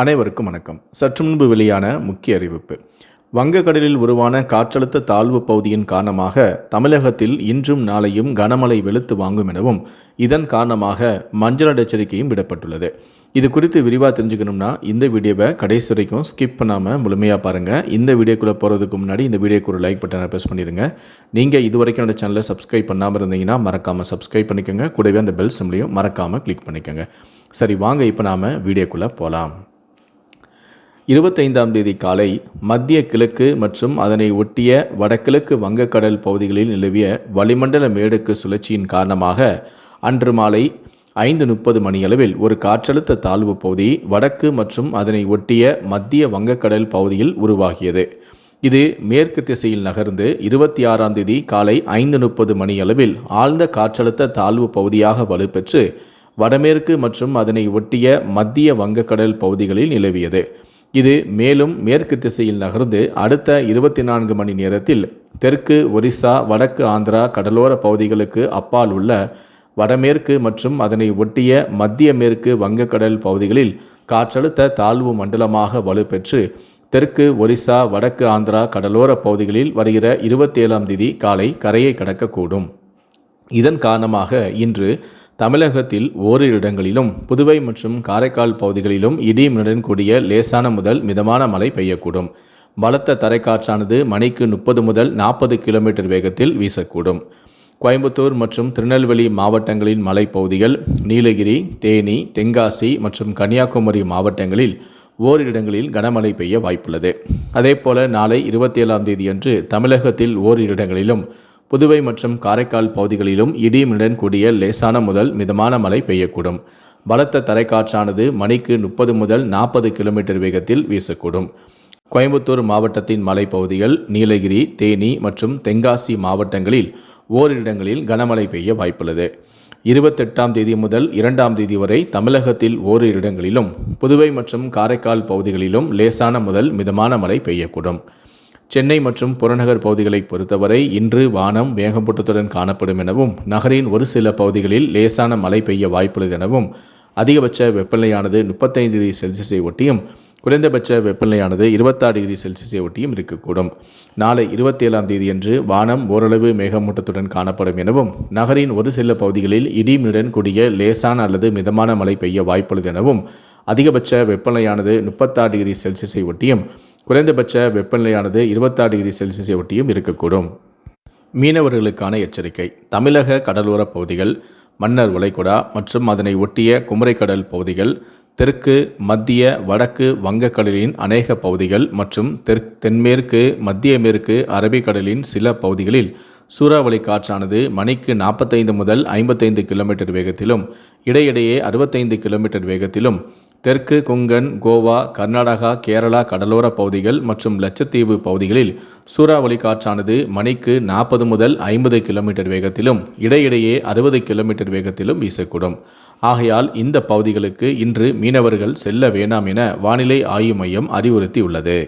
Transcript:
அனைவருக்கும் வணக்கம். சற்று முன்பு வெளியான முக்கிய அறிவிப்பு. வங்கக்கடலில் உருவான காற்றழுத்த தாழ்வு பகுதியின் காரணமாக தமிழகத்தில் இன்றும் நாளையும் கனமழை வெளுத்து வாங்கும் எனவும் இதன் காரணமாக மஞ்சள் எச்சரிக்கையும் விடப்பட்டுள்ளது. இது குறித்து விரிவாக தெரிஞ்சுக்கணும்னா இந்த வீடியோவை கடைசி வரைக்கும் ஸ்கிப் பண்ணாமல் முழுமையாக பாருங்கள் இந்த வீடியோக்குள்ளே போகிறதுக்கு முன்னாடி இந்த வீடியோக்கு ஒரு லைக் பட்டனை ப்ரெஸ் பண்ணிடுங்க நீங்கள் இது வரைக்கும் என்னோட சேனலை சப்ஸ்கிரைப் பண்ணாமல் இருந்தீங்கன்னா மறக்காமல் சப்ஸ்கிரைப் பண்ணிக்கோங்க. கூடவே அந்த பெல் சிம்லையும் மறக்காமல் கிளிக் பண்ணிக்கோங்க. சரி வாங்க இப்போ நாம் வீடியோக்குள்ளே போகலாம் இருபத்தைந்தாம் தேதி காலை மத்திய கிழக்கு மற்றும் அதனை ஒட்டிய வடகிழக்கு வங்கக்கடல் பகுதிகளில் நிலவிய வளிமண்டல மேடுக்கு சுழற்சியின் காரணமாக அன்று மாலை ஐந்து முப்பது மணியளவில் ஒரு காற்றழுத்த தாழ்வு பகுதி வடக்கு மற்றும் அதனை ஒட்டிய மத்திய வங்கக்கடல் பகுதியில் உருவாகியது. இது மேற்கு திசையில் நகர்ந்து இருபத்தி ஆறாம் தேதி காலை ஐந்து முப்பது மணியளவில் ஆழ்ந்த காற்றழுத்த தாழ்வு பகுதியாக வலுப்பெற்று வடமேற்கு மற்றும் அதனை ஒட்டிய மத்திய வங்கக்கடல் பகுதிகளில் நிலவியது. இது மேலும் மேற்கு திசையில் நகர்ந்து அடுத்த இருபத்தி நான்கு மணி நேரத்தில் தெற்கு ஒரிசா வடக்கு ஆந்திரா கடலோர பகுதிகளுக்கு அப்பால் உள்ள வடமேற்கு மற்றும் அதனை ஒட்டிய மத்திய மேற்கு வங்கக்கடல் பகுதிகளில் காற்றழுத்த தாழ்வு மண்டலமாக வலுப்பெற்று தெற்கு ஒரிசா வடக்கு ஆந்திரா கடலோர பகுதிகளில் வருகிற இருபத்தேழாம் தேதி காலை கரையை கடக்கக்கூடும். இதன் காரணமாக இன்று தமிழகத்தில் ஓரிரு இடங்களிலும் புதுவை மற்றும் காரைக்கால் பகுதிகளிலும் இடியுடன் கூடிய லேசான முதல் மிதமான மழை பெய்யக்கூடும். பலத்த தரைக்காற்றானது மணிக்கு முப்பது முதல் நாற்பது கிலோமீட்டர் வேகத்தில் வீசக்கூடும். கோயம்புத்தூர் மற்றும் திருநெல்வேலி மாவட்டங்களின் மலைப்பகுதிகள் நீலகிரி தேனி தென்காசி மற்றும் கன்னியாகுமரி மாவட்டங்களில் ஓரிரு இடங்களில் கனமழை பெய்ய வாய்ப்புள்ளது. அதேபோல நாளை இருபத்தி ஏழாம் தேதியன்று தமிழகத்தில் ஓரிரு இடங்களிலும் புதுவை மற்றும் காரைக்கால் பகுதிகளிலும் இடியுடன் கூடிய லேசான முதல் மிதமான மழை பெய்யக்கூடும். பலத்த தரைக்காற்றானது மணிக்கு முப்பது முதல் நாற்பது கிலோமீட்டர் வேகத்தில் வீசக்கூடும். கோயம்புத்தூர் மாவட்டத்தின் மலைப்பகுதிகள் நீலகிரி தேனி மற்றும் தென்காசி மாவட்டங்களில் ஓரிரு இடங்களில் கனமழை பெய்ய வாய்ப்புள்ளது. இருபத்தெட்டாம் தேதி முதல் இரண்டாம் தேதி வரை தமிழகத்தில் ஓரிரு இடங்களிலும் புதுவை மற்றும் காரைக்கால் பகுதிகளிலும் லேசான முதல் மிதமான மழை பெய்யக்கூடும். சென்னை மற்றும் புறநகர் பகுதிகளை பொறுத்தவரை இன்று வானம் மேகமூட்டத்துடன் காணப்படும் எனவும் நகரின் ஒரு சில பகுதிகளில் லேசான மழை பெய்ய வாய்ப்புள்ளது எனவும் அதிகபட்ச வெப்பநிலையானது முப்பத்தைந்து டிகிரி செல்சியஸை ஒட்டியும் குறைந்தபட்ச வெப்பநிலையானது இருபத்தாறு டிகிரி செல்சியஸை ஒட்டியும் இருக்கக்கூடும். நாளை இருபத்தேழாம் தேதியன்று வானம் ஓரளவு மேகமூட்டத்துடன் காணப்படும் எனவும் நகரின் ஒரு சில பகுதிகளில் இடிமுடன் கூடிய லேசான அல்லது மிதமான மழை பெய்ய வாய்ப்புள்ளது எனவும் அதிகபட்ச வெப்பநிலையானது முப்பத்தாறு டிகிரி செல்சியஸை ஒட்டியும் குறைந்தபட்ச வெப்பநிலையானது இருபத்தாறு டிகிரி செல்சியஸை ஒட்டியும் இருக்கக்கூடும். மீனவர்களுக்கான எச்சரிக்கை. தமிழக கடலோரப் பகுதிகள் மன்னர் வளைகுடா மற்றும் அதனை ஒட்டிய குமரிக்கடல் பகுதிகள் தெற்கு மத்திய வடக்கு வங்கக்கடலின் அநேக பகுதிகள் மற்றும் தெற் தென்மேற்கு மத்திய மேற்கு அரபிக்கடலின் சில பகுதிகளில் சூறாவளி காற்றானது மணிக்கு நாற்பத்தைந்து முதல் ஐம்பத்தைந்து கிலோமீட்டர் வேகத்திலும் இடையிடையே அறுபத்தைந்து கிலோமீட்டர் வேகத்திலும் தெற்கு கொங்கன் கோவா கர்நாடகா கேரளா கடலோர பகுதிகள் மற்றும் லட்சத்தீவு பகுதிகளில் சூறாவளி காற்றானது மணிக்கு நாற்பது முதல் ஐம்பது கிலோமீட்டர் வேகத்திலும் இடையிடையே அறுபது கிலோமீட்டர் வேகத்திலும் வீசக்கூடும். ஆகையால் இந்த பகுதிகளுக்கு இன்று மீனவர்கள் செல்ல வேண்டாம் என வானிலை ஆய்வு மையம் அறிவுறுத்தியுள்ளது.